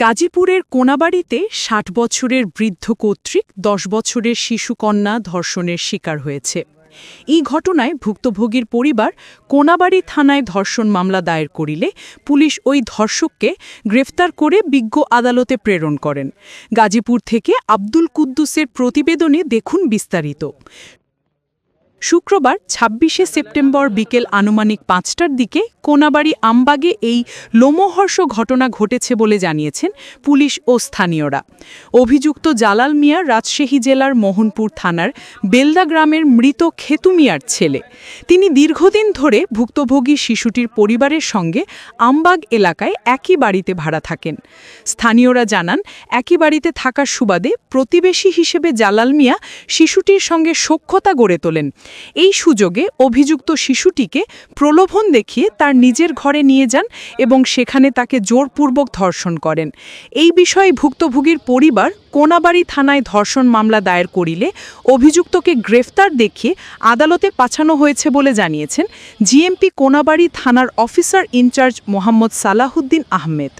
গাজীপুরের কোনাবাড়িতে ষাট বছরের বৃদ্ধ কর্তৃক দশ বছরের শিশুকন্যা ধর্ষণের শিকার হয়েছে। এই ঘটনায় ভুক্তভোগীর পরিবার কোনাবাড়ি থানায় ধর্ষণ মামলা দায়ের করিলে পুলিশ ওই ধর্ষককে গ্রেফতার করে বিজ্ঞ আদালতে প্রেরণ করেন। গাজীপুর থেকে আব্দুল কুদ্দুসের প্রতিবেদনে দেখুন বিস্তারিত। শুক্রবার, ছাব্বিশে সেপ্টেম্বর বিকেল আনুমানিক পাঁচটার দিকে কোনাবাড়ি আমবাগে এই লোমহর্ষ ঘটনা ঘটেছে বলে জানিয়েছেন পুলিশ ও স্থানীয়রা। অভিযুক্ত জালাল মিয়া রাজশাহী জেলার মোহনপুর থানার বেলদা গ্রামের মৃত খেতু মিয়ার ছেলে। তিনি দীর্ঘদিন ধরে ভুক্তভোগী শিশুটির পরিবারের সঙ্গে আমবাগ এলাকায় একই বাড়িতে ভাড়া থাকেন। স্থানীয়রা জানান, একই বাড়িতে থাকার সুবাদে প্রতিবেশী হিসেবে জালাল মিয়া শিশুটির সঙ্গে সখ্যতা গড়ে তোলেন। এই সুযোগে অভিযুক্ত শিশুটিকে প্রলোভন দেখিয়ে তার নিজের ঘরে নিয়ে যান এবং সেখানে তাকে জোরপূর্বক ধর্ষণ করেন। এই বিষয়ে ভুক্তভোগীর পরিবার কোনাবাড়ি থানায় ধর্ষণ মামলা দায়ের করিলে অভিযুক্তকে গ্রেফতার দেখিয়ে আদালতে পাঠানো হয়েছে বলে জানিয়েছেন জিএমপি কোনাবাড়ি থানার officer in charge Mohammad Salahuddin Ahmed.